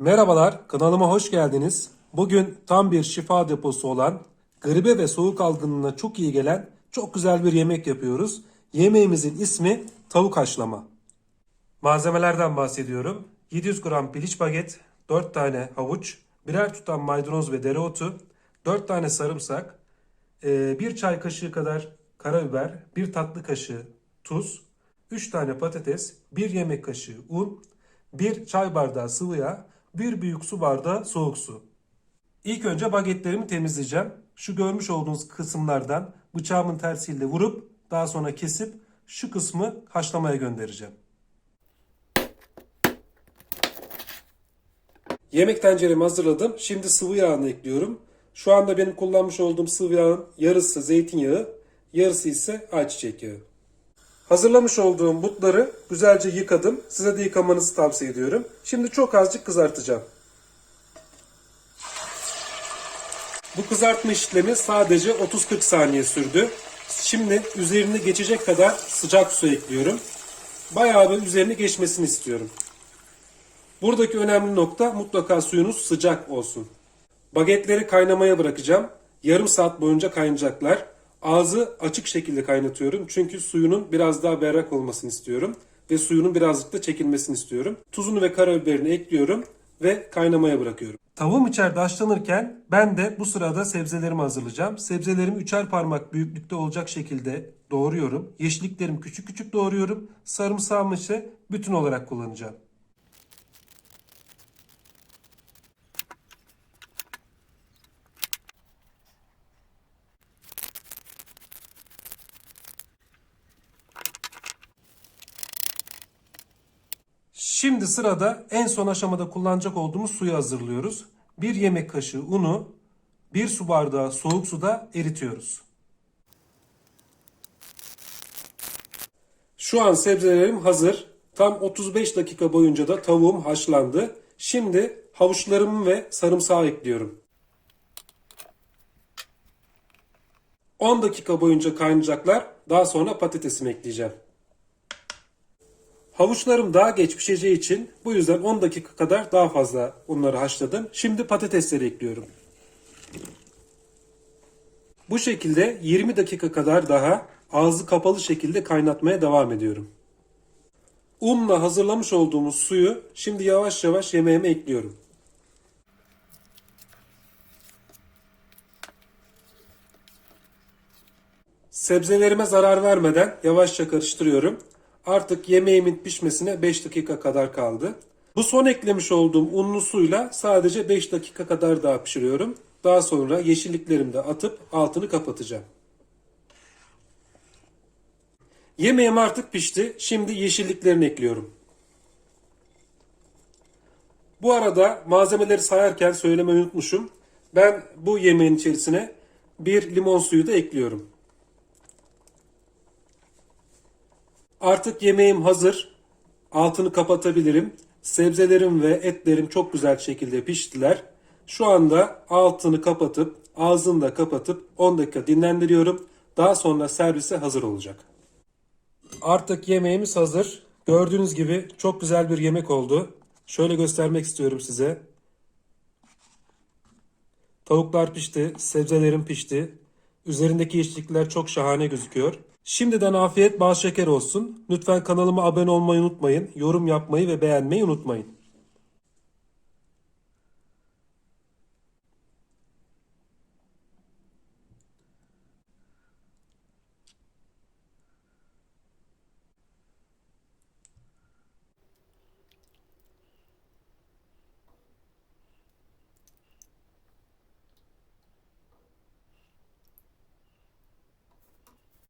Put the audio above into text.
Merhabalar, kanalıma hoş geldiniz. Bugün tam bir şifa deposu olan, gribe ve soğuk algınlığına çok iyi gelen çok güzel bir yemek yapıyoruz. Yemeğimizin ismi tavuk haşlama. Malzemelerden bahsediyorum. 700 gram piliç baget, 4 tane havuç, birer tutam maydanoz ve dereotu, 4 tane sarımsak, 1 çay kaşığı kadar karabiber, 1 tatlı kaşığı tuz, 3 tane patates, 1 yemek kaşığı un, 1 çay bardağı sıvı yağ, 1 büyük su bardağı soğuk su. İlk önce bagetlerimi temizleyeceğim. Şu görmüş olduğunuz kısımlardan bıçağımın tersiyle vurup daha sonra kesip şu kısmı haşlamaya göndereceğim. Yemek tenceremi hazırladım. Şimdi sıvı yağını ekliyorum. Şu anda benim kullanmış olduğum sıvı yağın yarısı zeytinyağı, yarısı ise ayçiçek yağı. Hazırlamış olduğum butları güzelce yıkadım. Size de yıkamanızı tavsiye ediyorum. Şimdi çok azıcık kızartacağım. Bu kızartma işlemi sadece 30-40 saniye sürdü. Şimdi üzerine geçecek kadar sıcak su ekliyorum. Bayağı bir üzerine geçmesini istiyorum. Buradaki önemli nokta mutlaka suyunuz sıcak olsun. Bagetleri kaynamaya bırakacağım. Yarım saat boyunca kaynayacaklar. Ağzı açık şekilde kaynatıyorum. Çünkü suyunun biraz daha berrak olmasını istiyorum. Ve suyunun birazcık da çekilmesini istiyorum. Tuzunu ve karabiberini ekliyorum ve kaynamaya bırakıyorum. Tavuğum içeride haşlanırken ben de bu sırada sebzelerimi hazırlayacağım. Sebzelerimi üçer parmak büyüklükte olacak şekilde doğruyorum. Yeşilliklerimi küçük küçük doğruyorum. Sarımsağımı ise bütün olarak kullanacağım. Şimdi sırada en son aşamada kullanacak olduğumuz suyu hazırlıyoruz. Bir yemek kaşığı unu bir su bardağı soğuk suda eritiyoruz. Şu an sebzelerim hazır. Tam 35 dakika boyunca da tavuğum haşlandı. Şimdi havuçlarımı ve sarımsağı ekliyorum. 10 dakika boyunca kaynayacaklar. Daha sonra patatesimi ekleyeceğim. Havuçlarım daha geç pişeceği için bu yüzden 10 dakika kadar daha fazla onları haşladım. Şimdi patatesleri ekliyorum. Bu şekilde 20 dakika kadar daha ağzı kapalı şekilde kaynatmaya devam ediyorum. Unla hazırlamış olduğumuz suyu şimdi yavaş yavaş yemeğime ekliyorum. Sebzelerime zarar vermeden yavaşça karıştırıyorum. Artık yemeğimin pişmesine 5 dakika kadar kaldı. Bu son eklemiş olduğum unlu suyla sadece 5 dakika kadar daha pişiriyorum. Daha sonra yeşilliklerimi de atıp altını kapatacağım. Yemeğim artık pişti. Şimdi yeşilliklerini ekliyorum. Bu arada malzemeleri sayarken söylemeyi unutmuşum. Ben bu yemeğin içerisine bir limon suyu da ekliyorum. Artık yemeğim hazır. Altını kapatabilirim. Sebzelerim ve etlerim çok güzel şekilde piştiler. Şu anda altını kapatıp ağzını da kapatıp 10 dakika dinlendiriyorum. Daha sonra servise hazır olacak. Artık yemeğimiz hazır. Gördüğünüz gibi çok güzel bir yemek oldu. Şöyle göstermek istiyorum size. Tavuklar pişti, sebzelerim pişti. Üzerindeki yeşillikler çok şahane gözüküyor. Şimdiden afiyet bal şeker olsun. Lütfen kanalıma abone olmayı unutmayın. Yorum yapmayı ve beğenmeyi unutmayın.